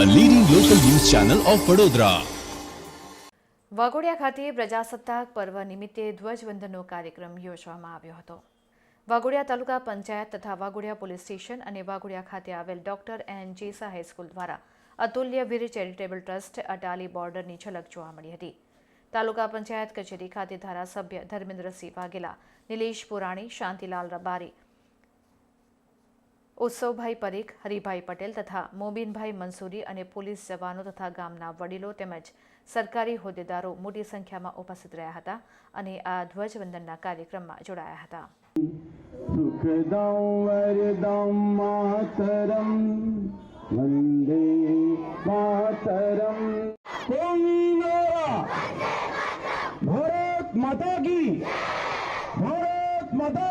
Channel of Vadodara Waghodia ખાતે પ્રજાસત્તાક પર્વ નિમિત્તે ધ્વજવંદનનો કાર્યક્રમ યોજવામાં આવ્યો હતો. વાઘોડિયા તાલુકા પંચાયત તથા વાઘોડિયા પોલીસ સ્ટેશન અને વાઘોડિયા ખાતે આવેલ ડોક્ટર એન જેસા હાઈસ્કૂલ દ્વારા અતુલ્ય વીર ચેરિટેબલ ટ્રસ્ટ અટાલી બોર્ડરની ઝલક જોવા મળી હતી. તાલુકા પંચાયત કચેરી ખાતે ધારાસભ્ય ધર્મેન્દ્રસિંહ વાઘેલા, નિલેશ પુરાણી, શાંતિલાલ રબારી ઉત્સવભાઈ પરીખ હરિભાઈ પટેલ તથા મોબીનભાઈ મંસૂરી અને પોલીસ જવાનો તથા ગામના વડીલો તેમજ સરકારી હોદ્દેદારો મોટી સંખ્યામાં ઉપસ્થિત રહ્યા હતા અને આ ધ્વજવંદનના કાર્યક્રમમાં જોડાયા હતા. સુખદમ ભારત માતા ભારત માતા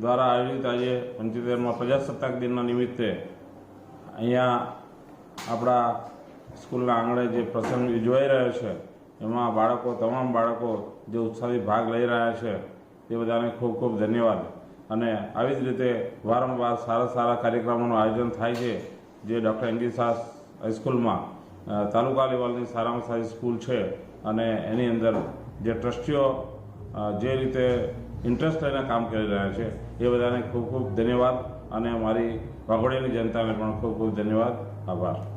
દ્વારા આયોજિત આજે પંચોતેરમાં પ્રજાસત્તાક દિનના નિમિત્તે અહીંયા આપણા સ્કૂલના આંગણે જે પ્રસંગ ઉજવાઈ રહ્યો છે એમાં બાળકો તમામ બાળકો જે ઉત્સાહથી ભાગ લઈ રહ્યા છે તે બધાને ખૂબ ખૂબ ધન્યવાદ. અને આવી જ રીતે વારંવાર સારા સારા કાર્યક્રમોનું આયોજન થાય છે જે ડૉક્ટર એન્ગીસા હાઈસ્કૂલમાં અ, તાલુકા લેવલની સારામાં સારી સ્કૂલ છે. અને એની અંદર જે ટ્રસ્ટીઓ જે રીતે ઇન્ટરેસ્ટ લઈને કામ કરી રહ્યા છે, એ બધાને ખૂબ ખૂબ ધન્યવાદ અને મારી વાઘોડિયાની જનતાને પણ ખૂબ ખૂબ ધન્યવાદ. આભાર.